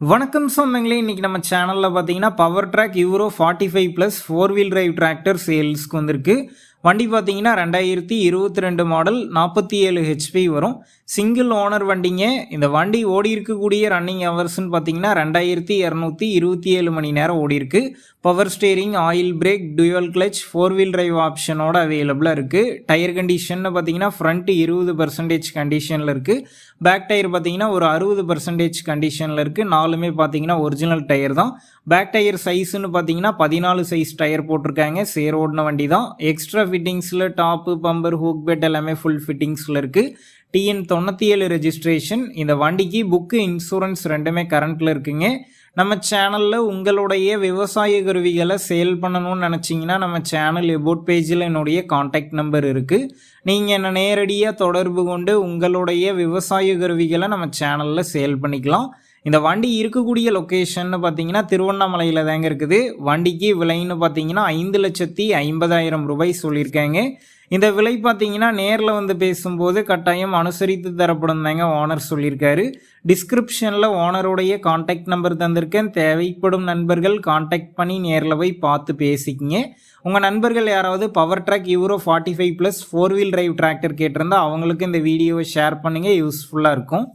வணக்கம் சொந்தங்களே இன்றைக்கி நம்ம சேனலில் பார்த்தீங்கன்னா Powertrac Euro forty five plus four wheel drive tractor சேல்ஸ்க்கு வந்திருக்கு. வண்டி பார்த்தீங்கன்னா ரெண்டாயிரத்தி இருபத்தி ரெண்டு மாடல் நாற்பத்தி ஏழு ஹெச்பி வரும். சிங்கிள் ஓனர் வண்டிங்க. இந்த வண்டி ஓடி இருக்கக்கூடிய ரன்னிங் ஹவர்ஸ்னு பார்த்தீங்கன்னா ரெண்டாயிரத்தி இரநூத்தி இருபத்தி ஏழு மணி நேரம் ஓடி இருக்கு. Power steering oil brake dual clutch four wheel drive ஆப்ஷனோட அவைலபிளாக இருக்குது டயர் கண்டிஷன்னு பார்த்தீங்கன்னா ஃப்ரண்ட் இருபது பர்சன்டேஜ் கண்டிஷனில் இருக்குது பேக் டயர் பார்த்தீங்கன்னா ஒரு அறுபது பர்சன்டேஜ் கண்டிஷனில் இருக்குது நாலுமே பார்த்தீங்கன்னா ஒரிஜினல் டயர் தான். பேக் டயர் சைஸ்ன்னு பார்த்தீங்கன்னா பதினாலு சைஸ் டயர் போட்டிருக்காங்க. சேர் ஓடின வண்டி தான். எக்ஸ்ட்ரா ஃபிட்டிங்ஸில் டாப்பு பம்பர் ஹூக் பெட் எல்லாமே ஃபுல் ஃபிட்டிங்ஸில் இருக்குது டிஎன் தொண்ணூற்றி ஏழு ரெஜிஸ்ட்ரேஷன் இந்த வண்டிக்கு புக்கு இன்சூரன்ஸ் ரெண்டுமே கரண்ட்டில் இருக்குங்க. நம்ம சேனலில் உங்களுடைய விவசாய கருவிகளை சேல் பண்ணணும்னு நினச்சிங்கன்னா நம்ம சேனல் எபோட் பேஜில் என்னுடைய காண்டாக்ட் நம்பர் இருக்குது நீங்கள் என்னை நேரடியாக தொடர்பு கொண்டு உங்களுடைய விவசாய கருவிகளை நம்ம சேனலில் சேல் பண்ணிக்கலாம். இந்த வண்டி இருக்கக்கூடிய லொக்கேஷன் பார்த்தீங்கன்னா திருவண்ணாமலையில் தாங்க இருக்குது. வண்டிக்கு விலைன்னு பார்த்தீங்கன்னா ஐந்து லட்சத்தி ஐம்பதாயிரம் ரூபாய் சொல்லியிருக்காங்க. இந்த விலை பார்த்தீங்கன்னா நேரில் வந்து பேசும்போது கட்டாயம் அனுசரித்து தரப்படும் தாங்க ஓனர் சொல்லியிருக்காரு. டிஸ்கிரிப்ஷனில் ஓனருடைய காண்டாக்ட் நம்பர் தந்திருக்கேன். தேவைப்படும் நண்பர்கள் காண்டாக்ட் பண்ணி நேரில் போய் பார்த்து பேசிக்கிங்க. உங்கள் நண்பர்கள் யாராவது Powertrac Euro forty five plus four wheel drive tractor கேட்டிருந்தா அவங்களுக்கு இந்த வீடியோவை ஷேர் பண்ணுங்கள் யூஸ்ஃபுல்லாக இருக்கும்.